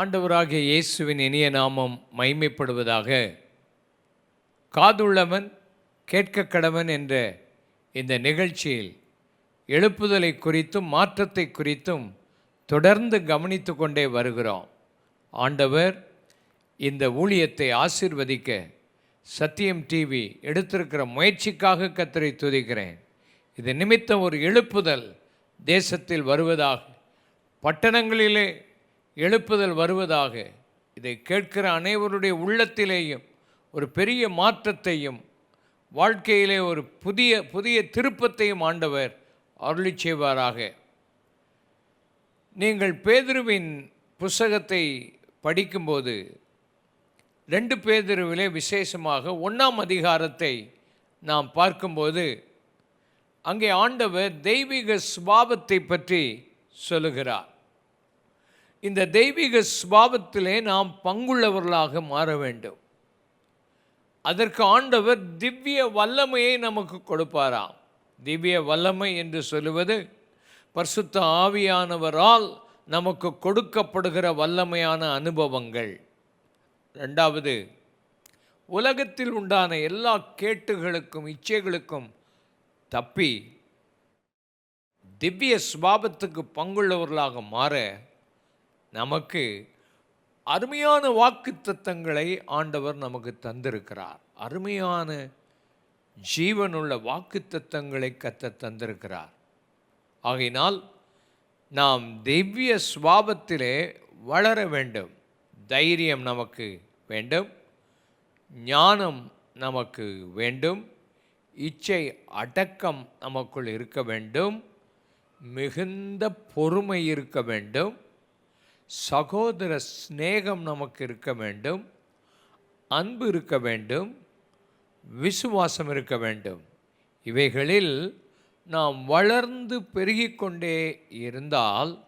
ஆண்டவராகிய இயேசுவின் இனிய நாமம் மைமைப்படுவதாக காதுள்ளவன் கேட்க கடவன் என்ற இந்த நிகழ்ச்சியில் எழுப்புதலை குறித்தும் மாற்றத்தை குறித்தும் தொடர்ந்து கவனித்து கொண்டே வருகிறோம். ஆண்டவர் இந்த ஊழியத்தை ஆசிர்வதிக்க சத்தியம் டிவி எடுத்திருக்கிற முயற்சிக்காக கத்தரை துதிக்கிறேன். இது நிமித்தம் ஒரு எழுப்புதல் தேசத்தில் வருவதாக பட்டணங்களிலே எழுப்புதல் வருவதாக இதை கேட்கிற அனைவருடைய உள்ளத்திலேயும் ஒரு பெரிய மாற்றத்தையும் வாழ்க்கையிலே ஒரு புதிய புதிய திருப்பத்தையும் ஆண்டவர் அருளி செய்வாராக. நீங்கள் பேதுருவின் புஸ்தகத்தை படிக்கும்போது ரெண்டு பேதுருவிலே விசேஷமாக ஒன்றாம் அதிகாரத்தை நாம் பார்க்கும்போது அங்கே ஆண்டவர் தெய்வீக சுபாவத்தை பற்றி சொல்லுகிறார். இந்த தெய்வீக சுபாவத்திலே நாம் பங்குள்ளவர்களாக மாற வேண்டும். அதற்கு ஆண்டவர் திவ்ய வல்லமையை நமக்கு கொடுப்பாராம். திவ்ய வல்லமை என்று சொல்லுவது பரிசுத்த ஆவியானவரால் நமக்கு கொடுக்கப்படுகிற வல்லமையான அனுபவங்கள். ரெண்டாவது உலகத்தில் உண்டான எல்லா கேட்டுகளுக்கும் இச்சைகளுக்கும் தப்பி திவ்ய சுபாவத்துக்கு பங்குள்ளவர்களாக மாற நமக்கு அருமையான வாக்கு தத்தங்களை ஆண்டவர் நமக்கு தந்திருக்கிறார். அருமையான ஜீவனுள்ள வாக்கு தத்தங்களை கத்த தந்திருக்கிறார். ஆகையினால் நாம் திவ்ய சுவாபத்திலே வளர வேண்டும். தைரியம் நமக்கு வேண்டும். ஞானம் நமக்கு வேண்டும். இச்சை அடக்கம் நமக்குள் இருக்க வேண்டும். மிகுந்த பொறுமை இருக்க வேண்டும். சகோதர சிநேகம் நமக்கு இருக்க வேண்டும் அன்பு இருக்க வேண்டும் விசுவாசம் இருக்க வேண்டும். இவைகளில் நாம் வளர்ந்து பெருகிக்கொண்டே இருந்தால்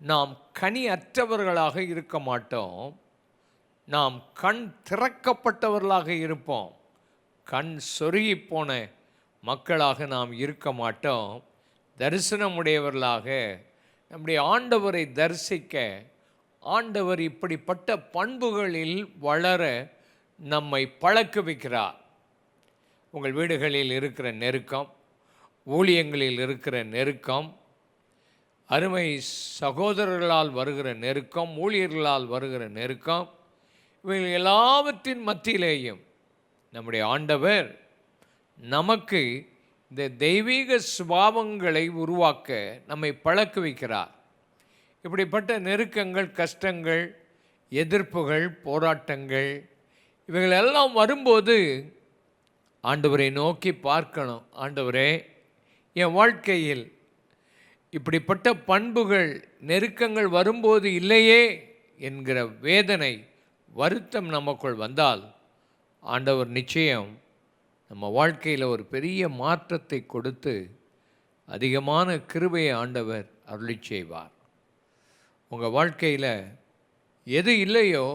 நாம் கனி அற்றவர்களாக இருக்க மாட்டோம். நாம் கண் திறக்கப்பட்டவர்களாக இருப்போம். கண் சொருகி போன மக்களாக நாம் இருக்க மாட்டோம். தரிசனமுடையவர்களாக நம்முடைய ஆண்டவரை தரிசிக்க ஆண்டவர் இப்படிப்பட்ட பண்புகளில் வளர நம்மை பழக்க வைக்கிறார் உங்கள் வீடுகளில் இருக்கிற நெருக்கம் ஊழியங்களில் இருக்கிற நெருக்கம் அருமை சகோதரர்களால் வருகிற நெருக்கம் ஊழியர்களால் வருகிற நெருக்கம் இவைகள் எல்லாவற்றின் மத்தியிலேயும் நம்முடைய ஆண்டவர் நமக்கு இந்த தெய்வீக சுபாவங்களை உருவாக்க நம்மை பழக்க வைக்கிறார். இப்படிப்பட்ட நெருக்கங்கள் கஷ்டங்கள் எதிர்ப்புகள் போராட்டங்கள் இவைகள் எல்லாம் வரும்போது ஆண்டவரை நோக்கி பார்க்கணும். ஆண்டவரே என் வாழ்க்கையில் இப்படிப்பட்ட பண்புகள் நெருக்கங்கள் வரும்போது இல்லையே என்கிற வேதனை வருத்தம் நமக்குள் வந்தால் ஆண்டவர் நிச்சயம் நம்ம வாழ்க்கையில் ஒரு பெரிய மாற்றத்தை கொடுத்து அதிகமான கிருபையை ஆண்டவர் அருளி செய்வார். உங்கள் வாழ்க்கையில் எது இல்லையோ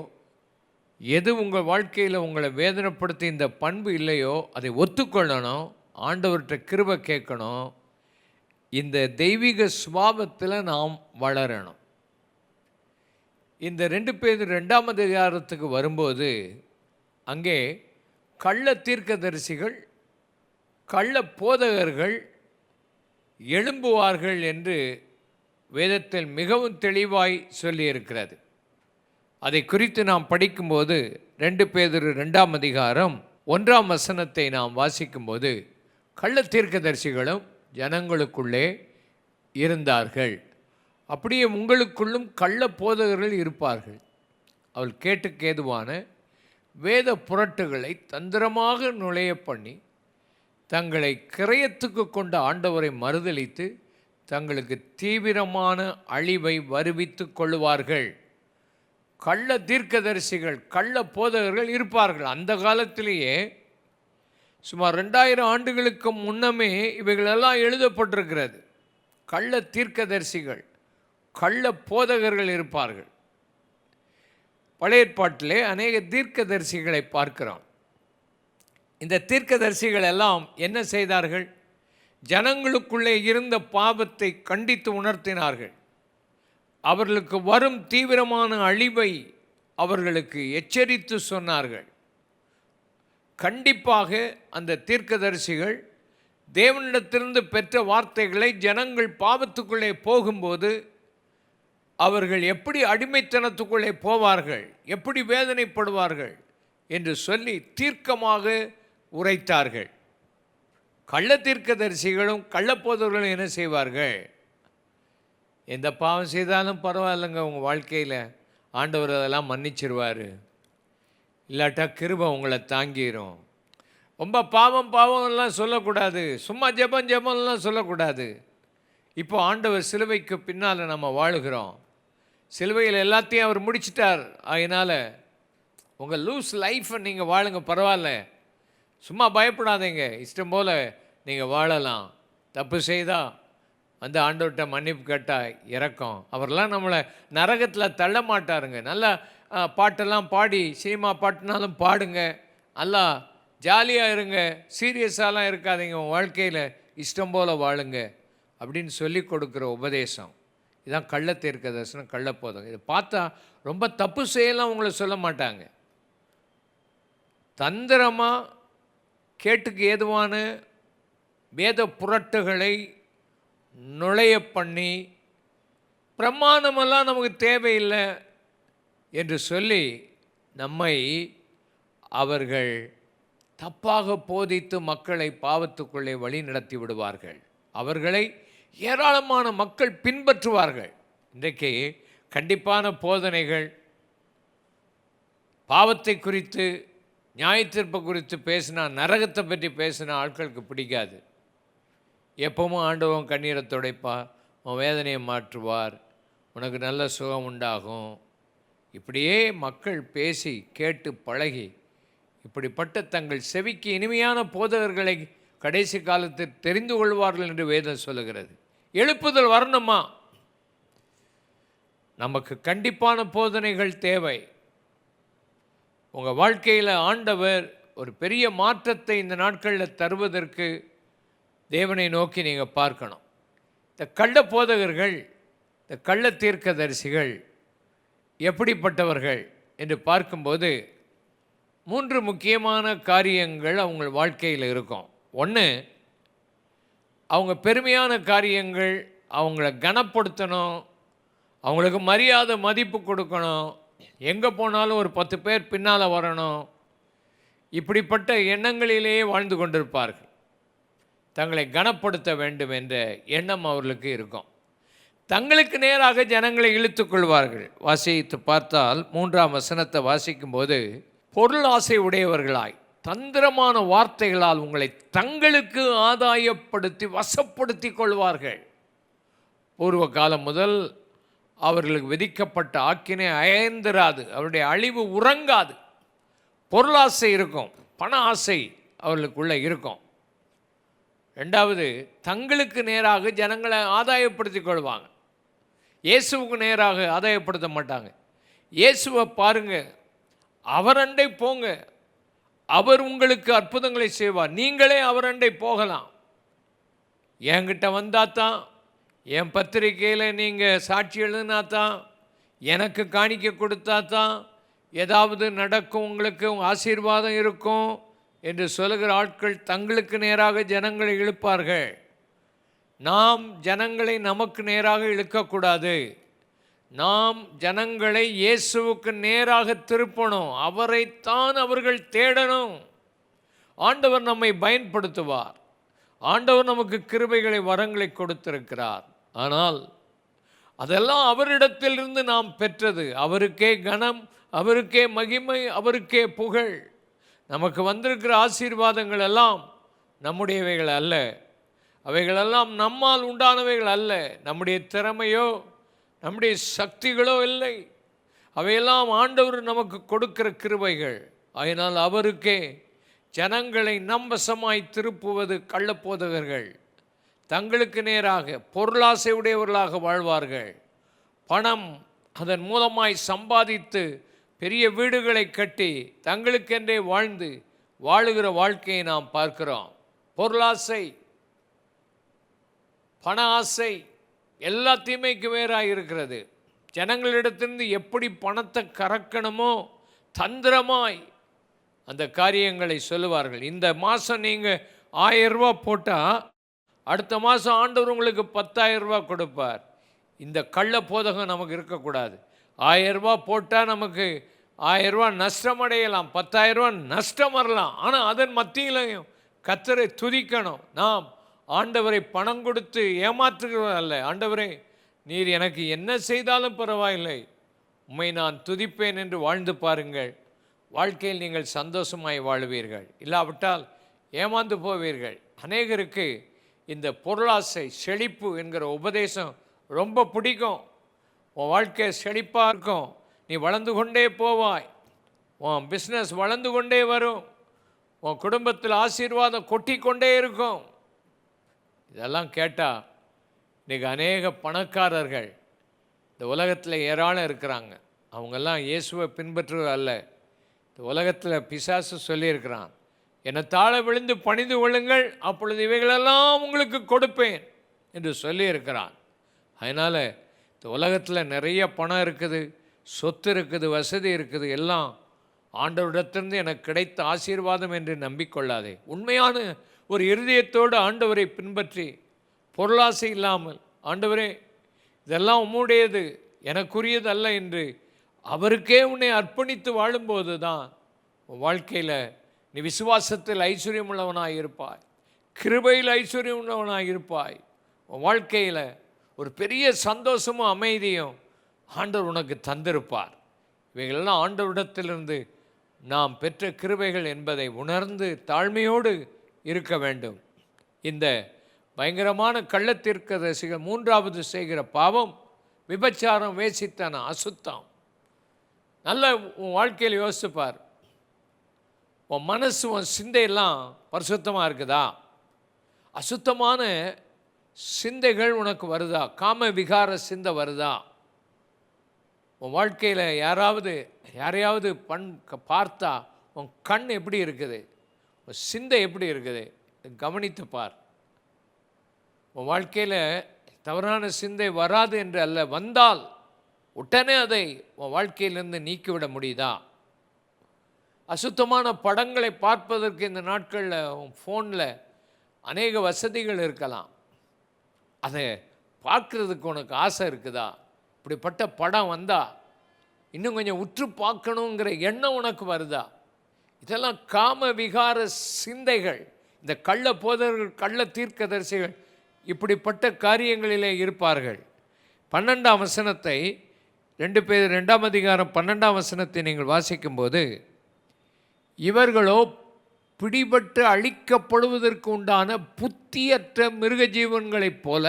எது உங்கள் வாழ்க்கையில் உங்களை வேதனைப்படுத்தி இந்த பண்பு இல்லையோ அதை ஒத்துக்கொள்ளணும் ஆண்டவர்கிட்ட கிருபை கேட்கணும் இந்த தெய்வீக சுபாவத்தில் நாம் வளரணும். இந்த ரெண்டு பேர் ரெண்டாம் அதிகாரத்துக்கு வரும்போது அங்கே கள்ள தீர்க்கதரிசிகள் கள்ள போதகர்கள் எழும்புவார்கள் என்று வேதத்தில் மிகவும் தெளிவாய் சொல்லியிருக்கிறது. அதை குறித்து நாம் படிக்கும்போது ரெண்டு பேதொரு ரெண்டாம் அதிகாரம் ஒன்றாம் வசனத்தை நாம் வாசிக்கும்போது கள்ள தீர்க்கதரிசிகளும் ஜனங்களுக்குள்ளே இருந்தார்கள். அப்படியே உங்களுக்குள்ளும் கள்ள போதகர்கள் இருப்பார்கள். அவள் கேட்டுக்கு ஏதுவான வேத புரட்டுகளை தந்திரமாக நுழைய பண்ணி தங்களை கிரயத்துக்கு கொண்ட ஆண்டவரை மறுதலித்து தங்களுக்கு தீவிரமான அழிவை வருவித்து கொள்வார்கள் கள்ள தீர்க்கதரிசிகள் கள்ள போதகர்கள் இருப்பார்கள். அந்த காலத்திலேயே சுமார் ரெண்டாயிரம் ஆண்டுகளுக்கு முன்னமே இவைகளெல்லாம் எழுதப்பட்டிருக்கிறது. கள்ள தீர்க்கதரிசிகள் கள்ள போதகர்கள் இருப்பார்கள். பழைய ஏற்பாட்டிலே அநேக தீர்க்கதரிசிகளை பார்க்கிறோம். இந்த தீர்க்கதரிசிகள் எல்லாம் என்ன செய்தார்கள்? ஜனங்களுக்குள்ளே இருந்த பாவத்தை கண்டித்து உணர்த்தினார்கள். அவர்களுக்கு வரும் தீவிரமான அழிவை அவர்களுக்கு எச்சரித்து சொன்னார்கள். கண்டிப்பாக அந்த தீர்க்கதரிசிகள் தேவனிடத்திலிருந்து பெற்ற வார்த்தைகளை ஜனங்கள் பாவத்துக்குள்ளே போகும்போது அவர்கள் எப்படி அடிமைத்தனத்துக்குள்ளே போவார்கள் எப்படி வேதனைப்படுவார்கள் என்று சொல்லி தீர்க்கமாக உரைத்தார்கள். கள்ள தீர்க்கதரிசிகளும் கள்ளப்போதவர்களும் என்ன செய்வார்கள்? எந்த பாவம் செய்தாலும் பரவாயில்லைங்க உங்கள் வாழ்க்கையில். ஆண்டவர் அதெல்லாம் மன்னிச்சிருவார். இல்லாட்டா கிருபை உங்களை தாங்கிரும். ரொம்ப பாவம் பாவம்லாம் சொல்லக்கூடாது. சும்மா ஜெபம் ஜெபம்லாம் சொல்லக்கூடாது. இப்போ ஆண்டவர் சிலுவைக்கு பின்னால் நம்ம வாழுகிறோம். சிலுவையில் எல்லாத்தையும் அவர் முடிச்சிட்டார். அதனால் உங்கள் லூஸ் லைஃப்பை நீங்கள் வாழுங்க பரவாயில்ல. சும்மா பயப்படாதீங்க. இஷ்டம் போல் நீங்கள் வாழலாம். தப்பு செய்தால் வந்து ஆண்டவர்கிட்ட மன்னிப்பு கேட்டால் இறக்கம். அவரெல்லாம் நம்மளை நரகத்தில் தள்ள மாட்டாருங்க. நல்லா பாட்டெல்லாம் பாடி சினிமா பாட்டுனாலும் பாடுங்க. நல்லா ஜாலியாக இருங்க. சீரியஸாலாம் இருக்காதீங்க. உங்கள் வாழ்க்கையில் இஷ்டம் போல் வாழுங்க. அப்படின்னு சொல்லி கொடுக்குற உபதேசம். இதான் கள்ள தீர்க்க தரிசனம் கள்ளப்போதம் இதை பார்த்தா ரொம்ப தப்பு செய்யலாம் உங்களை சொல்ல மாட்டாங்க. தந்திரமாக கேட்டுக்கு ஏதுவான வேத புரட்டுகளை நுழைய பண்ணி பிரமாணமெல்லாம் நமக்கு தேவையில்லை என்று சொல்லி நம்மை அவர்கள் தப்பாக போதித்து மக்களை பாவத்துக்குள்ளே வழி நடத்தி விடுவார்கள். அவர்களை ஏராளமான மக்கள் பின்பற்றுவார்கள். இன்றைக்கு கண்டிப்பான போதனைகள் பாவத்தை குறித்து நியாயத்தீர்ப்பை குறித்து பேசினா நரகத்தை பற்றி பேசினா ஆட்களுக்கு பிடிக்காது. எப்பவும் ஆண்டவன் கண்ணீரை துடைப்பார் உன் வேதனையை மாற்றுவார் உனக்கு நல்ல சுகம் உண்டாகும். இப்படியே மக்கள் பேசி கேட்டு பழகி இப்படிப்பட்ட தங்கள் செவிக்கு இனிமையான போதகர்களை கடைசி காலத்தில் தெரிந்து கொள்வார்கள் என்று வேதம் சொல்லுகிறது. எழுப்புதல் வரணுமா? நமக்கு கண்டிப்பான போதனைகள் தேவை. உங்கள் வாழ்க்கையில் ஆண்டவர் ஒரு பெரிய மாற்றத்தை இந்த நாட்களில் தருவதற்கு தேவனை நோக்கி நீங்கள் பார்க்கணும். இந்த கள்ள போதகர்கள் இந்த கள்ள தீர்க்கதரிசிகள் எப்படிப்பட்டவர்கள் என்று பார்க்கும்போது மூன்று முக்கியமான காரியங்கள் அவங்க வாழ்க்கையில் இருக்கும். ஒன்று அவங்க பெருமையான காரியங்கள் அவங்கள கனப்படுத்தணும் அவங்களுக்கு மரியாதை மதிப்பு கொடுக்கணும். எங்கே போனாலும் ஒரு பத்து பேர் பின்னால் வரணும். இப்படிப்பட்ட எண்ணங்களிலேயே வாழ்ந்து கொண்டிருப்பார்கள். தங்களை கனப்படுத்த வேண்டும் என்ற எண்ணம் அவர்களுக்கு இருக்கும். தங்களுக்கு நேராக ஜனங்களை இழுத்துக்கொள்வார்கள் வாசித்து பார்த்தால் மூன்றாம் வசனத்தை வாசிக்கும்போது பொருள் ஆசை உடையவர்களாய். தந்திரமான வார்த்தைகளால் உங்களை தங்களுக்கு ஆதாயப்படுத்தி வசப்படுத்தி கொள்வார்கள். பூர்வ காலம் முதல் அவர்களுக்கு விதிக்கப்பட்ட ஆக்கினை அயந்திராது. அவருடைய அழிவு உறங்காது. பொருளாசை இருக்கும். பண ஆசை அவர்களுக்குள்ளே இருக்கும். ரெண்டாவது தங்களுக்கு நேராக ஜனங்களை ஆதாயப்படுத்திக் கொள்வாங்க. இயேசுவுக்கு நேராக ஆதாயப்படுத்த மாட்டாங்க. இயேசுவை பாருங்கள் அவரண்டை போங்க. அவர் உங்களுக்கு அற்புதங்களை செய்வார். நீங்களே அவரண்டை போகலாம். என்கிட்ட வந்தால் தான் என் பத்திரிக்கையில் நீங்கள் சாட்சி எழுதினா தான் எனக்கு காணிக்க கொடுத்தா தான் ஏதாவது நடக்கும் உங்களுக்கு ஆசீர்வாதம் இருக்கும் என்று சொல்லுகிற ஆட்கள் தங்களுக்கு நேராக ஜனங்களை இழுப்பார்கள். நாம் ஜனங்களை நமக்கு நேராக இழுக்கக்கூடாது. நாம் ஜனங்களை இயேசுவுக்கு நேராக திருப்பணும். அவரைத்தான் அவர்கள் தேடணும். ஆண்டவர் நம்மை பயன்படுத்துவார். ஆண்டவர் நமக்கு கிருபைகளை வரங்களை கொடுத்திருக்கிறார். ஆனால் அதெல்லாம் அவரிடத்திலிருந்து நாம் பெற்றது. அவருக்கே கனம் அவருக்கே மகிமை அவருக்கே புகழ். நமக்கு வந்திருக்கிற ஆசீர்வாதங்கள் எல்லாம் நம்முடையவைகள் அல்ல. அவைகளெல்லாம் நம்மால் உண்டானவைகள் அல்ல. நம்முடைய திறமையோ நம்முடைய சக்திகளோ இல்லை. அவையெல்லாம் ஆண்டவர் நமக்கு கொடுக்கிற கிருபைகள். அதனால் அவருக்கே ஜனங்களை நம்பசமாய் திருப்புவது கள்ளப்போதகர்கள். தங்களுக்கு நேராக பொருளாசை உடையவர்களாக வாழ்வார்கள். பணம் அதன் மூலமாய் சம்பாதித்து பெரிய வீடுகளை கட்டி தங்களுக்கென்றே வாழ்ந்து வாழுகிற வாழ்க்கையை நாம் பார்க்கிறோம். பொருளாசை பண ஆசை எல்லா தீமைக்கு வேறாக இருக்கிறது ஜனங்களிடத்திலிருந்து எப்படி பணத்தை கறக்கணுமோ தந்திரமாய் அந்த காரியங்களை சொல்லுவார்கள். இந்த மாதம் நீங்கள் ஆயரூபா போட்டால் அடுத்த மாதம் ஆண்டவர் உங்களுக்கு பத்தாயிரரூபா கொடுப்பார். இந்த கள்ள போதகம் நமக்கு இருக்கக்கூடாது. ஆயரூபா போட்டால் நமக்கு ஆயரூபா நஷ்டம் அடையலாம் பத்தாயிரரூபா நஷ்டம் வரலாம். ஆனால் அதன் மத்தியிலையும் கத்தரை துதிக்கணும். நாம் ஆண்டவரை பணம் கொடுத்து ஏமாற்றுகிறவன் அல்ல. ஆண்டவரே நீர் எனக்கு என்ன செய்தாலும் பரவாயில்லை. உம்மை நான் துதிப்பேன் என்று வாழ்ந்து பாருங்கள். வாழ்க்கையில் நீங்கள் சந்தோஷமாய் வாழ்வீர்கள். இல்லாவிட்டால் ஏமாந்து போவீர்கள். அநேகருக்கு இந்த பொருளாசை செழிப்பு என்கிற உபதேசம் ரொம்ப பிடிக்கும். உன் வாழ்க்கை செழிப்பாக இருக்கும். நீ வளர்ந்து கொண்டே போவாய். உன் பிஸ்னஸ் வளர்ந்து கொண்டே வரும். உன் குடும்பத்தில் ஆசீர்வாதம் கொட்டி கொண்டே இருக்கும். இதெல்லாம் கேட்டால் இன்றைக்கி அநேக பணக்காரர்கள் இந்த உலகத்தில் ஏராளம் இருக்கிறாங்க. அவங்கெல்லாம் இயேசுவை பின்பற்றுவது அல்ல. இந்த உலகத்தில் பிசாசு சொல்லியிருக்கிறான் என்னை தாழ விழுந்து பணிந்து கொள்ளுங்கள் அப்பொழுது இவைகளெல்லாம் உங்களுக்கு கொடுப்பேன் என்று சொல்லியிருக்கிறான். அதனால் இந்த உலகத்தில் நிறைய பணம் இருக்குது சொத்து இருக்குது வசதி இருக்குது எல்லாம் ஆண்டவரிடத்திலிருந்து எனக்கு கிடைத்த ஆசீர்வாதம் என்று நம்பிக்கொள்ளாதே. உண்மையான ஒரு இருதயத்தோடு ஆண்டவரை பின்பற்றி பொருளாசை இல்லாமல் ஆண்டவரே இதெல்லாம் உம்முடையது எனக்குரியது அல்ல என்று அவருக்கே உன்னை அர்ப்பணித்து வாழும்போது தான் உன் வாழ்க்கையில் நீ விசுவாசத்தில் ஐஸ்வர்யம் உள்ளவனாக இருப்பாய். கிருபையில் ஐஸ்வர்யம் உள்ளவனாக இருப்பாய். உன் வாழ்க்கையில் ஒரு பெரிய சந்தோஷமும் அமைதியும் ஆண்டவர் உனக்கு தந்திருப்பார். இவைகளெல்லாம் ஆண்டவரிடத்திலிருந்து நாம் பெற்ற கிருபைகள் என்பதை உணர்ந்து தாழ்மையோடு இருக்க வேண்டும். இந்த பயங்கரமான கள்ளத்திற்கு ரசிகர் மூன்றாவது செய்கிற பாவம் விபச்சாரம் வேசித்தனம் அசுத்தம். நல்ல உன் வாழ்க்கையில் யோசிப்பார் உன் மனசு உன் சிந்தையெல்லாம் பரிசுத்தமாக இருக்குதா? அசுத்தமான சிந்தைகள் உனக்கு வருதா? காம விகார சிந்தை வருதா? உன் வாழ்க்கையில் யாராவது யாரையாவது பண் க- பார்த்தா உன் கண் எப்படி இருக்குது? சிந்தை எப்படி இருக்குது? கவனித்து பார். உன் வாழ்க்கையில் தவறான சிந்தை வராது என்று அல்ல வந்தால் உடனே அதை உன் வாழ்க்கையிலிருந்து நீக்கிவிட முடியுதா? அசுத்தமான படங்களை பார்ப்பதற்கு இந்த நாட்களில் உன் ஃபோனில் அநேக வசதிகள் இருக்கலாம். அதை பார்க்குறதுக்கு உனக்கு ஆசை இருக்குதா? இப்படிப்பட்ட படம் வந்தால் இன்னும் கொஞ்சம் உற்று பார்க்கணுங்கிற எண்ணம் உனக்கு வருதா? இதெல்லாம் காம விகார சிந்தைகள். இந்த கள்ள போதர்கள் கள்ள தீர்க்கதரிசிகள் இப்படிப்பட்ட காரியங்களிலே இருப்பார்கள். பன்னெண்டாம் வசனத்தை ரெண்டு பேர் ரெண்டாம் அதிகாரம் பன்னெண்டாம் வசனத்தை நீங்கள் வாசிக்கும்போது இவர்களோ பிடிபட்டு அழிக்கப்படுவதற்கு உண்டான புத்தியற்ற மிருக ஜீவன்களைப் போல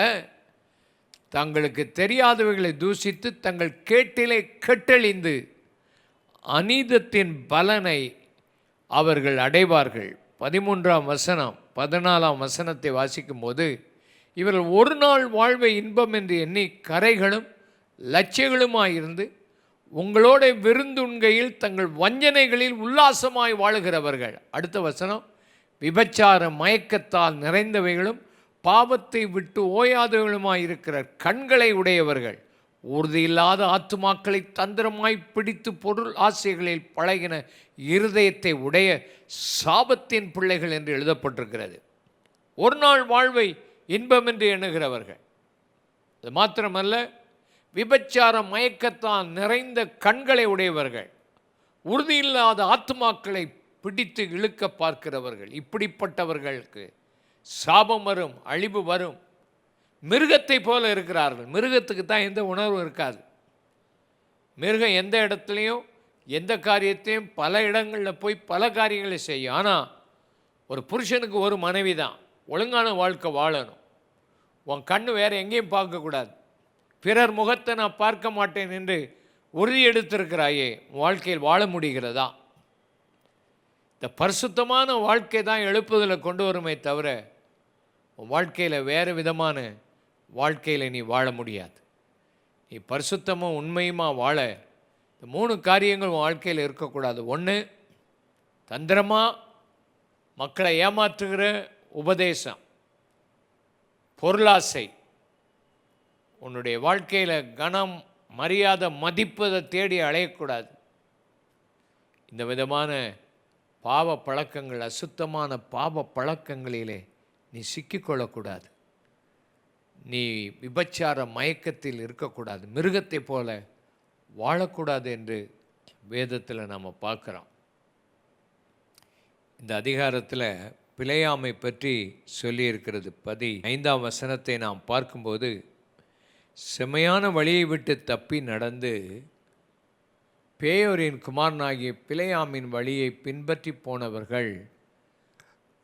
தங்களுக்கு தெரியாதவைகளை தூசித்து தங்கள் கேட்டிலே கெட்டழிந்து அநீதத்தின் பலனை அவர்கள் அடைவார்கள். பதிமூன்றாம் வசனம் பதினாலாம் வசனத்தை வாசிக்கும்போது இவர்கள் ஒரு நாள் வாழ்வை இன்பம் என்று எண்ணி கரைகளும் லட்சியங்களுமாயிருந்து உங்களோட விருந்துண்கையில் தங்கள் வஞ்சனைகளில் உல்லாசமாய் வாழுகிறவர்கள். அடுத்த வசனம் விபச்சார மயக்கத்தால் நிறைந்தவைகளும் பாவத்தை விட்டு ஓயாதவர்களுமாயிருக்கிற கண்களை உடையவர்கள். உறுதியில்லாத ஆத்துமாக்களை தந்திரமாய் பிடித்து பொருள் ஆசைகளில் பழகின இருதயத்தை உடைய சாபத்தின் பிள்ளைகள் என்று எழுதப்பட்டிருக்கிறது. ஒரு நாள் வாழ்வை இன்பம் என்று எண்ணுகிறவர்கள். அது மாத்திரமல்ல விபச்சார மயக்கத்தால் நிறைந்த கண்களை உடையவர்கள் உறுதியில்லாத ஆத்துமாக்களை பிடித்து இழுக்க பார்க்கிறவர்கள் இப்படிப்பட்டவர்களுக்கு சாபம் வரும் அழிவு வரும். மிருகத்தை போல இருக்கிறார்கள். மிருகத்துக்கு தான் எந்த உணர்வும் இருக்காது. மிருகம் எந்த இடத்துலையும் எந்த காரியத்தையும் பல இடங்களில் போய் பல காரியங்களை செய்யும். ஆனால் ஒரு புருஷனுக்கு ஒரு மனைவி தான். ஒழுங்கான வாழ்க்கை வாழணும். உன் கண்ணு வேறு எங்கேயும் பார்க்கக்கூடாது பிறர் முகத்தை நான் பார்க்க மாட்டேன் என்று உறுதி எடுத்திருக்கிறாயே வாழ்க்கையில் வாழ முடிகிறதா? இந்த பரிசுத்தமான வாழ்க்கை தான் எழுப்புதலை கொண்டு வருமே தவிர வாழ்க்கையில் வேறு விதமான வாழ்க்கையில் நீ வாழ முடியாது. நீ பரிசுத்தமும் உண்மையுமா வாழ? இந்த மூணு காரியங்கள் உன் வாழ்க்கையில் இருக்கக்கூடாது. ஒன்று தந்திரமாக மக்களை ஏமாற்றுகிற உபதேசம். பொருளாசை. உன்னுடைய வாழ்க்கையில் கனம் மரியாதை மதிப்பதை தேடி அலையக்கூடாது. இந்த விதமான பாவ பழக்கங்கள் அசுத்தமான பாவ பழக்கங்களிலே நீ சிக்கிக்கொள்ளக்கூடாது. நீ விபச்சார மயக்கத்தில் இருக்கக்கூடாது மிருகத்தை போல வாழக்கூடாது என்று வேதத்தில் நாம் பார்க்குறோம். இந்த அதிகாரத்தில் பிழையாமை பற்றி சொல்லியிருக்கிறது பதி ஐந்தாம் வசனத்தை நாம் பார்க்கும்போது செமையான வழியை விட்டு தப்பி நடந்து பேயோரின் குமாரனாகிய பிழையாமின் வழியை பின்பற்றி போனவர்கள்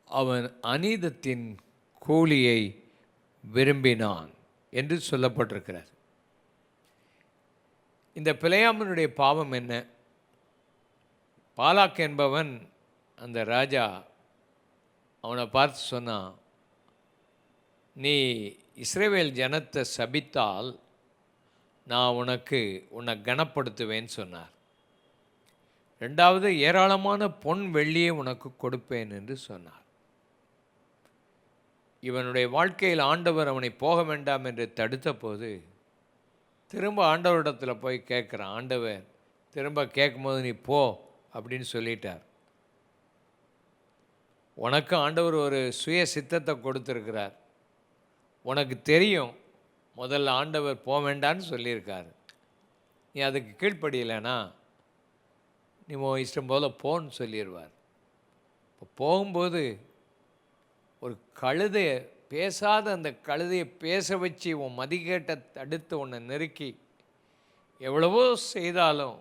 அவன் அநீதத்தின் கூலியை விரும்பினான் என்று சொல்லப்பட்டிருக்கிறார் இந்த பிழையாமனுடைய பாவம் என்ன? பாலாக் என்பவன் அந்த ராஜா அவனை பார்த்து சொன்னான் நீ இஸ்ரேவேல் ஜனத்தை சபித்தால் நான் உனக்கு உன்னை கனப்படுத்துவேன்னு சொன்னார். ரெண்டாவது ஏராளமான பொன் வெள்ளியை உனக்கு கொடுப்பேன் என்று சொன்னார். இவனுடைய வாழ்க்கையில் ஆண்டவர் அவனை போக வேண்டாம் என்று தடுத்த போது திரும்ப ஆண்டவரிடத்தில் போய் கேட்குறான் ஆண்டவர் திரும்ப கேட்கும்போது நீ போ அப்படின்னு சொல்லிட்டார். உனக்கு ஆண்டவர் ஒரு சுய சித்தத்தை கொடுத்துருக்கிறார். உனக்கு தெரியும் முதல்ல ஆண்டவர் போக வேண்டான்னு சொல்லியிருக்கார். நீ அதுக்கு கீழ்ப்படியலைன்னா நீ இஷ்டம் போல் போன்னு சொல்லிடுவார் இப்போ போகும்போது ஒரு கழுதையை பேசாத அந்த கழுதையை பேச வச்சு உன் மதிகேட்டை தடுத்து உன்னை நெருக்கி எவ்வளவோ செய்தாலும்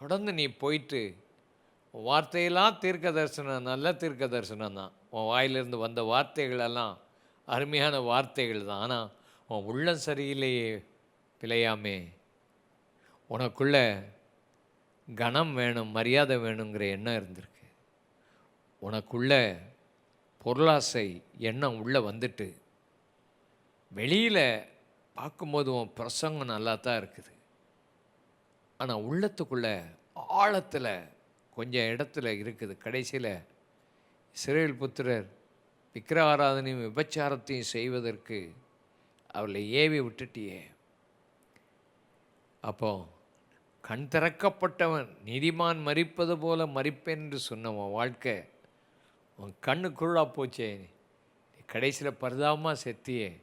தொடர்ந்து நீ போயிட்டு உன் வார்த்தையெல்லாம் தீர்க்க தரிசனம் நல்ல தீர்க்க தரிசனம் தான். உன் வாயிலிருந்து வந்த வார்த்தைகளெல்லாம் அருமையான வார்த்தைகள் தான். ஆனால் உன் உள்ளம் சரியில்லையே பிழையாமே உனக்குள்ள கனம் வேணும் மரியாதை வேணுங்கிற எண்ணம் இருந்திருக்கு. உனக்குள்ள பொருளாசை எண்ணம் உள்ளே வந்துட்டு வெளியில் பார்க்கும்போது உன் பிரசங்கம் நல்லா தான் இருக்குது. ஆனால் உள்ளத்துக்குள்ளே ஆழத்தில் கொஞ்சம் இடத்துல இருக்குது. கடைசியில் சிறையில் புத்திரர் விக்கிர ஆராதனையும் விபச்சாரத்தையும் செய்வதற்கு அவளை ஏவி விட்டுட்டியே. அப்போ கண் திறக்கப்பட்டவன் நீதிமான் மறிப்பது போல மறிப்பேன் என்று வாழ்க்கை உன் கண்ணு குருளாக போச்சே நீ. கடைசியில் பரிதாபமாக செத்தியே.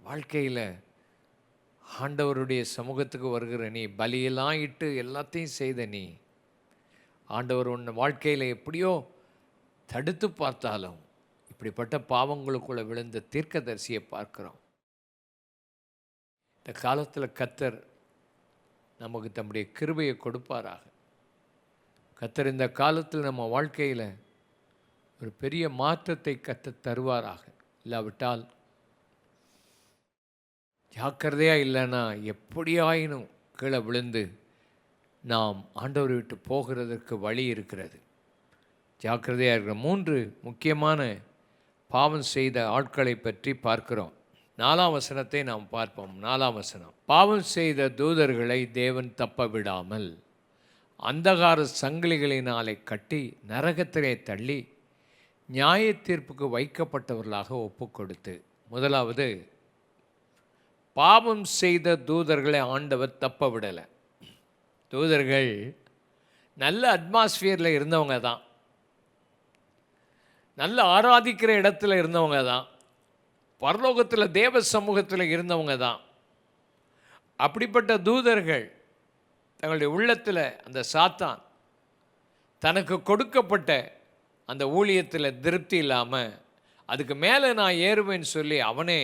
வாழ்க்கையில் ஆண்டவருடைய சமூகத்துக்கு வருகிற நீ பலியெல்லாம் இட்டு எல்லாத்தையும் செய்த நீ. ஆண்டவர் உன் வாழ்க்கையில் எப்படியோ தடுத்து பார்த்தாலும் இப்படிப்பட்ட பாவங்களுக்குள்ளே விழுந்த தீர்க்கதரிசியை பார்க்குறோம். இந்த காலத்தில் கத்தர் நமக்கு தம்முடைய கிருபையை கொடுப்பாராக. கத்தர் இந்த காலத்தில் நம்ம வாழ்க்கையில் ஒரு பெரிய மாற்றத்தை கத்த தருவாராக. இல்லாவிட்டால் ஜாக்கிரதையாக இல்லைன்னா எப்படியாயினும் கீழே விழுந்து நாம் ஆண்டவரை விட்டு போகிறதற்கு வழி இருக்கிறது. ஜாக்கிரதையாக இருக்கிற மூன்று முக்கியமான பாவம் செய்த ஆட்களை பற்றி பார்க்கிறோம். நாலாம் வசனத்தை நாம் பார்ப்போம். நாலாம் வசனம். பாவம் செய்த தூதர்களை தேவன் தப்ப விடாமல் அந்தகார சங்கிலிகளினாலே கட்டி நரகத்திலே தள்ளி நியாய தீர்ப்புக்கு வைக்கப்பட்டவர்களாக ஒப்புக்கொடுத்து முதலாவது பாவம் செய்த தூதர்களை ஆண்டவர் தப்ப விடலை. தூதர்கள் நல்ல அட்மாஸ்பியரில் இருந்தவங்க தான். நல்ல ஆராதிக்கிற இடத்துல இருந்தவங்க தான். பரலோகத்தில் தேவ சமூகத்தில் இருந்தவங்க தான். அப்படிப்பட்ட தூதர்கள் தங்களுடைய உள்ளத்தில் அந்த சாத்தான் தனக்கு கொடுக்கப்பட்ட அந்த ஊழியத்தில் திருப்தி இல்லாமல் அதுக்கு மேலே நான் ஏறுவேன்னு சொல்லி அவனே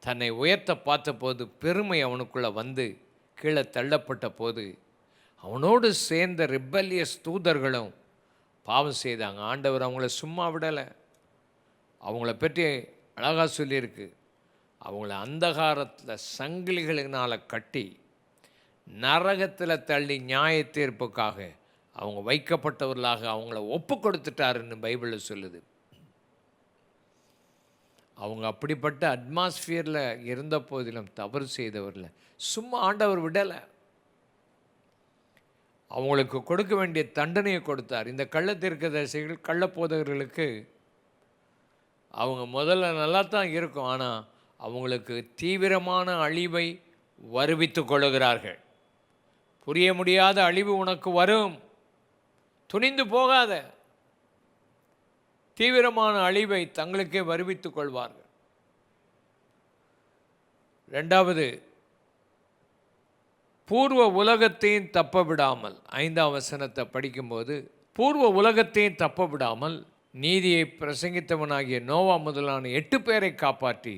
தன்னை உயர்த்த பார்த்தபோது பெருமை அவனுக்குள்ளே வந்து கீழே தள்ளப்பட்ட போது அவனோடு சேர்ந்த ரிப்பல்லியஸ் தூதர்களும் பாவம் செய்தாங்க. ஆண்டவர் அவங்கள சும்மா விடலை. அவங்கள பற்றி அழகாக சொல்லியிருக்கு. அவங்கள அந்தகாரத்தில் சங்கிலிகளினால் கட்டி நரகத்தில் தள்ளி நியாய தீர்ப்புக்காக அவங்க வைக்கப்பட்டவர்களாக அவங்கள ஒப்பு கொடுத்துட்டாருன்னு பைபிளில் சொல்லுது. அவங்க அப்படிப்பட்ட அட்மாஸ்பியரில் இருந்த போதிலும் தவறு செய்தவரில். சும்மா ஆண்டவர் விடலை. அவங்களுக்கு கொடுக்க வேண்டிய தண்டனையை கொடுத்தார். இந்த கள்ளத்தீர்க்கதரிசிகள் கள்ளப்போதகர்களுக்கு அவங்க முதல்ல நல்லா தான் இருக்கும். ஆனால் அவங்களுக்கு தீவிரமான அழிவை வருவித்துக் கொள்கிறார்கள் புரிய முடியாத அழிவு உனக்கு வரும். துணிந்து போகாத தீவிரமான அழிவை தங்களுக்கே வருவித்துக் கொள்வார்கள். ரெண்டாவது பூர்வ உலகத்தையும் தப்ப விடாமல் ஐந்தாம் வசனத்தை படிக்கும்போது பூர்வ உலகத்தையும் தப்ப விடாமல் நீதியை பிரசங்கித்தவனாகிய நோவா முதலான எட்டு பேரை காப்பாற்றி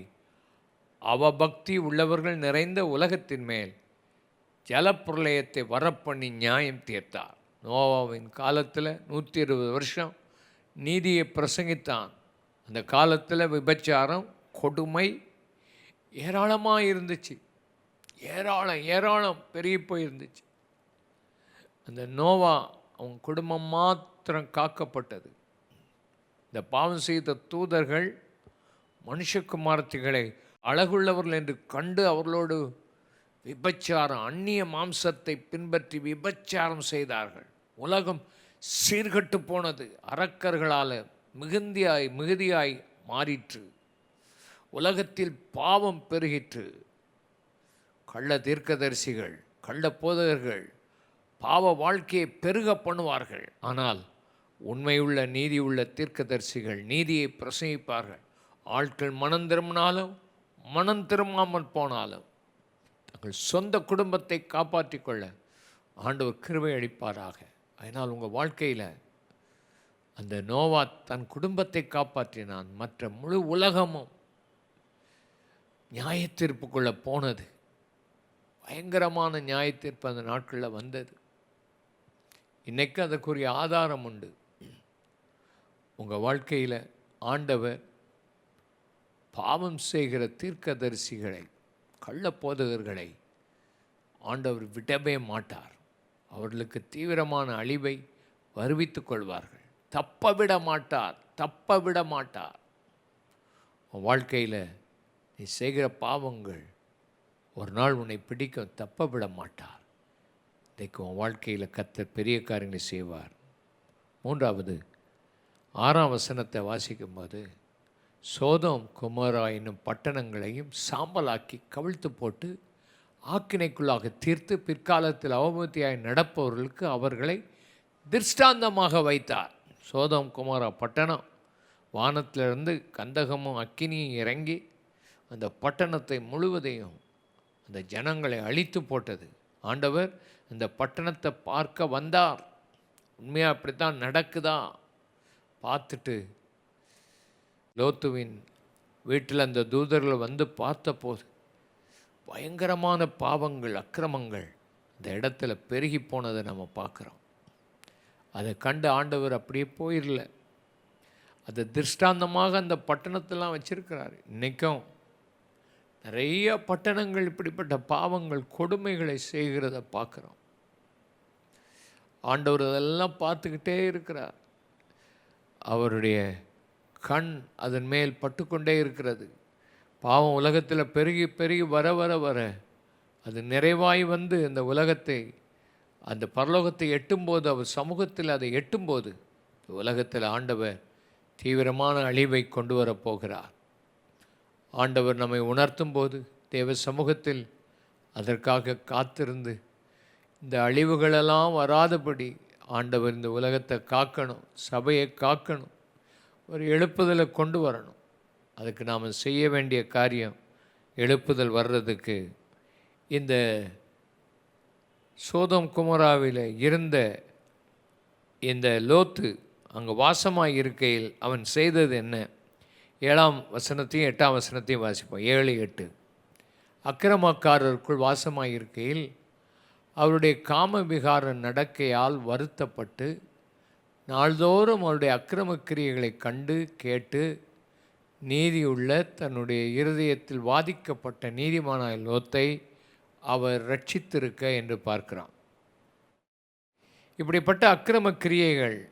அவபக்தி உள்ளவர்கள் நிறைந்த உலகத்தின் மேல் ஜலப்பிரளயத்தை வரப்பண்ணி நியாயம் தீர்த்தார். நோவாவின் காலத்தில் நூற்றி இருபது வருஷம் நீதியை பிரசங்கித்தான். அந்த காலத்தில் விபச்சாரம் கொடுமை ஏராளமாக இருந்துச்சு. ஏராளம் ஏராளம் பெருகி போயிருந்துச்சு. அந்த நோவா அவன் குடும்பம் மாத்திரம் காக்கப்பட்டது. இந்த பாவம் செய்த தூதர்கள் மனுஷகுமார்த்திகளை அழகுள்ளவர்கள் என்று கண்டு அவர்களோடு விபச்சாரம் அந்நிய மாம்சத்தை பின்பற்றி விபச்சாரம் செய்தார்கள். உலகம் சீர்கட்டு போனது அரக்கர்களால் மிகுந்தியாய் மிகுதியாய் மாறிற்று. உலகத்தில் பாவம் பெருகிற்று. கள்ள தீர்க்கதரிசிகள் கள்ள போதகர்கள் பாவ வாழ்க்கையை பெருக பண்ணுவார்கள். ஆனால் உண்மையுள்ள நீதியுள்ள தீர்க்கதரிசிகள் நீதியை பிரசங்கிப்பார்கள். ஆட்கள் மனம் திரும்பினாலும் மனம் திரும்பாமல் போனாலும் தங்கள் சொந்த குடும்பத்தை காப்பாற்றிக் கொள்ள ஆண்டவர் கிருவை அளிப்பாராக. அதனால் உங்கள் வாழ்க்கையில் அந்த நோவா தன் குடும்பத்தை காப்பாற்றினான். மற்ற முழு உலகமும் நியாயத்தீர்ப்புக்குள்ளே போனது. பயங்கரமான நியாயத்தீர்ப்பு அந்த நாட்களில் வந்தது. இன்றைக்கு அதற்குரிய ஆதாரம் உண்டு. உங்கள் வாழ்க்கையில் ஆண்டவர் பாவம் செய்கிற தீர்க்கதரிசிகளை கள்ள போதகர்களை ஆண்டவர் விடவே மாட்டார். அவர்களுக்கு தீவிரமான அழிவை வருவித்துக் கொள்வார்கள். தப்ப விட மாட்டார் தப்ப விட மாட்டார். உன் வாழ்க்கையில் நீ செய்கிற பாவங்கள் ஒரு நாள் உன்னை பிடிக்க தப்ப விட மாட்டார். இன்றைக்கு உன் வாழ்க்கையில் கத்த பெரிய காரியங்களை செய்வார். மூன்றாவது ஆறாம் வசனத்தை வாசிக்கும்போது சோதம் குமாரா என்னும் பட்டணங்களையும் சாம்பலாக்கி கவிழ்த்து போட்டு ஆக்கினைக்குள்ளாக தீர்த்து பிற்காலத்தில் அவமதியாய் நடப்பவர்களுக்கு அவர்களை திருஷ்டாந்தமாக வைத்தார். சோதம் குமாரா பட்டணம். வானத்திலிருந்து கந்தகமும் அக்கினியும் இறங்கி அந்த பட்டணத்தை முழுவதையும் அந்த ஜனங்களை அழித்து போட்டது. ஆண்டவர் இந்த பட்டணத்தை பார்க்க வந்தார். உண்மையாக அப்படித்தான் நடக்குதா? பார்த்துட்டு லோத்துவின் வீட்டில் அந்த தூதர்கள் வந்து பார்த்தபோது பயங்கரமான பாவங்கள் அக்கிரமங்கள் இந்த இடத்துல பெருகி போனதை நம்ம பார்க்குறோம். அதை கண்டு ஆண்டவர் அப்படியே போயிடல அதை திருஷ்டாந்தமாக அந்த பட்டணத்தெல்லாம் வச்சுருக்கிறாரு. இன்றைக்கும் நிறைய பட்டணங்கள் இப்படிப்பட்ட பாவங்கள் கொடுமைகளை செய்கிறத பார்க்குறோம். ஆண்டவர் அதெல்லாம் பார்த்துக்கிட்டே இருக்கிறார். அவருடைய கண் அதன் மேல் பட்டுக்கொண்டே இருக்கிறது. பாவம் உலகத்தில் பெருகி பெருகி வர வர வர அது நிறைவாய் வந்து இந்த உலகத்தை அந்த பரலோகத்தை எட்டும்போது அவர் சமூகத்தில் அதை எட்டும்போது உலகத்தில் ஆண்டவர் தீவிரமான அழிவை கொண்டு வரப்போகிறார் ஆண்டவர் நம்மை உணர்த்தும் போது தேவ சமூகத்தில் அதற்காக காத்திருந்து இந்த அழிவுகளெல்லாம் வராதபடி ஆண்டவர் இந்த உலகத்தை காக்கணும் சபையை காக்கணும் ஒரு எழுப்புதலை கொண்டு வரணும். அதுக்கு நாம் செய்ய வேண்டிய காரியம் எழுப்புதல் வர்றதுக்கு இந்த சோதம் குமராவில் இருந்த இந்த லோத்து அங்கே வாசமாக இருக்கையில் அவன் செய்தது என்ன? ஏழாம் வசனத்தையும் எட்டாம் வசனத்தையும் வாசிப்போம். ஏழு எட்டு. அக்கிரமக்காரருக்குள் வாசமாக இருக்கையில் அவருடைய காம விகார நடக்கையால் வருத்தப்பட்டு நாள்தோறும் அவருடைய அக்கிரமக்கிரியைகளை கண்டு கேட்டு நீதியுள்ள தன்னுடைய இருதயத்தில் வாதிக்கப்பட்ட நீதிமானாய் லோத்தை அவர் ரட்சித்திருக்க என்று பார்க்கிறான். இப்படிப்பட்ட அக்கிரம கிரியைகள்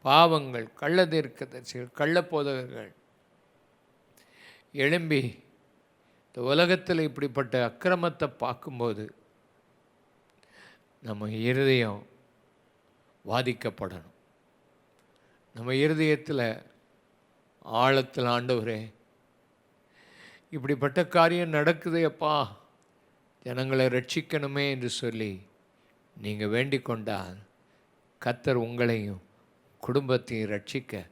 பாவங்கள் கள்ளதீர்க்கதரிசிகள் கள்ளப்போதகர்கள் எழும்பி இந்த உலகத்தில் இப்படிப்பட்ட அக்கிரமத்தை பார்க்கும்போது நம்ம இருதயம் வாதிக்கப்படணும். நம்ம இருதயத்தில் ஆழத்தில் ஆண்டவரே இப்படிப்பட்ட காரியம் நடக்குதேப்பா ஜனங்களை ரட்சிக்கணுமே என்று சொல்லி நீங்கள் வேண்டிக் கொண்டால் கத்தர் உங்களையும் குடும்பத்தையும் ரட்சிக்க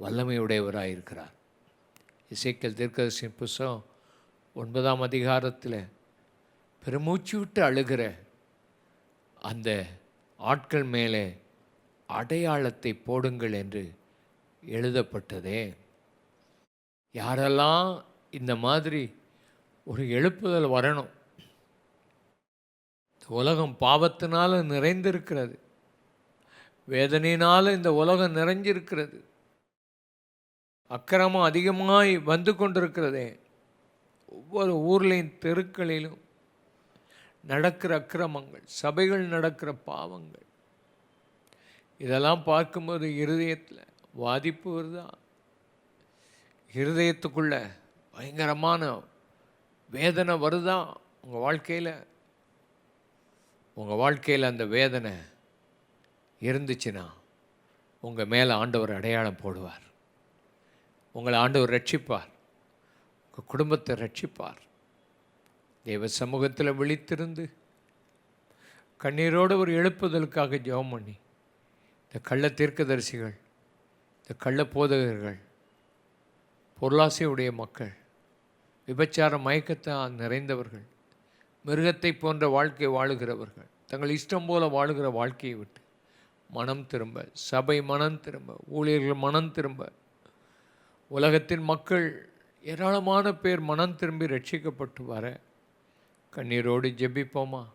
வல்லமையுடையவராக இருக்கிறார். இசைக்கல் தீர்க்கதரிசி புஸ்தகம் ஒன்பதாம் அதிகாரத்தில் பெருமூச்சு விட்டு அழுகிற அந்த ஆட்கள் மேலே அடையாளத்தை போடுங்கள் என்று எழுதப்பட்டதே. யாரெல்லாம் இந்த மாதிரி ஒரு எழுப்புதல் வரணும்? இந்த உலகம் பாவத்தினால் நிறைந்திருக்கிறது. வேதனையினால் இந்த உலகம் நிறைஞ்சிருக்கிறது. அக்கிரமம் அதிகமாய் வந்து கொண்டிருக்கிறதே. ஒவ்வொரு ஊர்லேயும் தெருக்களிலும் நடக்கிற அக்கிரமங்கள் சபைகள் நடக்கிற பாவங்கள். இதெல்லாம் பார்க்கும்போது இருதயத்தில் பாதிப்பு வருதா? இருதயத்துக்குள்ள பயங்கரமான வேதனை வருதான் உங்கள் வாழ்க்கையில்? உங்கள் வாழ்க்கையில் அந்த வேதனை இருந்துச்சுன்னா உங்கள் மேலே ஆண்டவர் அடையாளம் போடுவார். உங்களை ஆண்டவர் ரட்சிப்பார். உங்கள் குடும்பத்தை ரட்சிப்பார். தெய்வ சமூகத்தில் விழித்திருந்து கண்ணீரோடு ஒரு எழுப்புதலுக்காக ஜெபம் பண்ணி இந்த கள்ள தீர்க்கதரிசிகள் இந்த கள்ள போதகர்கள் பொருளாசையுடைய மக்கள் விபச்சார மயக்கத்தால் நிறைந்தவர்கள் மிருகத்தை போன்ற வாழ்க்கை வாழுகிறவர்கள் தங்கள் இஷ்டம் போல வாழுகிற வாழ்க்கையை விட்டு மனம் திரும்ப சபை மனம் திரும்ப ஊழியர்கள் மனம் திரும்ப உலகத்தின் மக்கள் ஏராளமான பேர் மனம் திரும்பி ரட்சிக்கப்பட்டு வர கண்ணீரோடு ஜெபிப்போமா?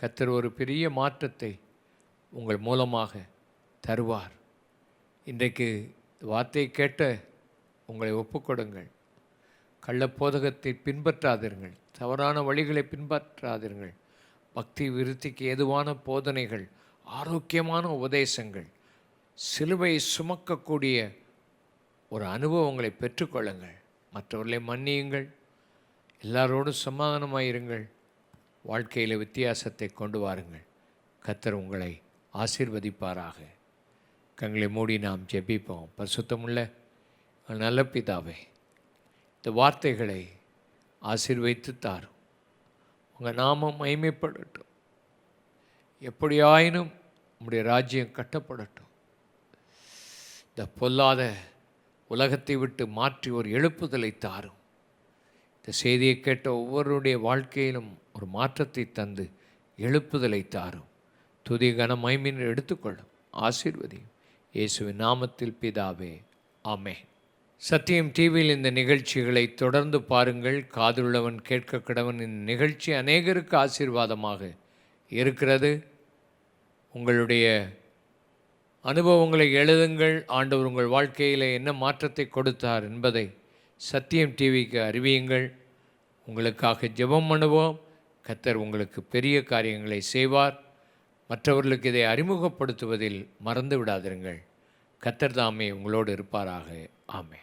கத்தர் ஒரு பெரிய மாற்றத்தை உங்கள் மூலமாக தருவார். இன்றைக்கு வார்த்தை கேட்ட உங்களை ஒப்புக்கொடுங்கள். கள்ளப்போதகத்தை பின்பற்றாதீர்கள். தவறான வழிகளை பின்பற்றாதீர்கள். பக்தி விருத்திக்கு ஏதுவான போதனைகள் ஆரோக்கியமான உபதேசங்கள் சிலுவை சுமக்கக்கூடிய ஒரு அனுபவங்களை பெற்றுக்கொள்ளுங்கள். மற்றவர்களை மன்னியுங்கள். எல்லாரோடும் சமாதானமாயிருங்கள் வாழ்க்கையில் வித்தியாசத்தை கொண்டு வாருங்கள். கத்தர் உங்களை ஆசீர்வதிப்பாராக. கங்களை மூடி நாம் ஜெபிப்போம். பரிசுத்தமுள்ள நல்ல பிதாவே இந்த வார்த்தைகளை ஆசிர்வைத்து தாரும் உங்கள் நாமம் மைமைப்படட்டும் எப்படியாயினும் உங்களுடைய ராஜ்யம் கட்டப்படட்டும். இந்த பொல்லாத உலகத்தை விட்டு மாற்றி ஒரு எழுப்புதலை தாரும். இந்த செய்தியை கேட்ட ஒவ்வொருடைய வாழ்க்கையிலும் ஒரு மாற்றத்தை தந்து எழுப்புதலை தாரும். துதி கன மைமின் எடுத்துக்கொள்ளும். ஆசீர்வதியும். இயேசுவின் நாமத்தில் பிதாவே. ஆமேன். சத்தியம் டிவியில் இந்த நிகழ்ச்சிகளை தொடர்ந்து பாருங்கள். காதுள்ளவன் கேட்க கடவன் இந்த நிகழ்ச்சி அநேகருக்கு ஆசீர்வாதமாக இருக்கிறது. உங்களுடைய அனுபவங்களை எழுதுங்கள். ஆண்டவர் உங்கள் வாழ்க்கையில் என்ன மாற்றத்தை கொடுத்தார் என்பதை சத்தியம் டிவிக்கு அறிவியுங்கள். உங்களுக்காக ஜெபம் பண்ணுவோம். கத்தர் உங்களுக்கு பெரிய காரியங்களை செய்வார். மற்றவர்களுக்கு இதை அறிமுகப்படுத்துவதில் மறந்து விடாதிருங்கள். கத்தர் தாமே உங்களோடு இருப்பாராக. ஆமே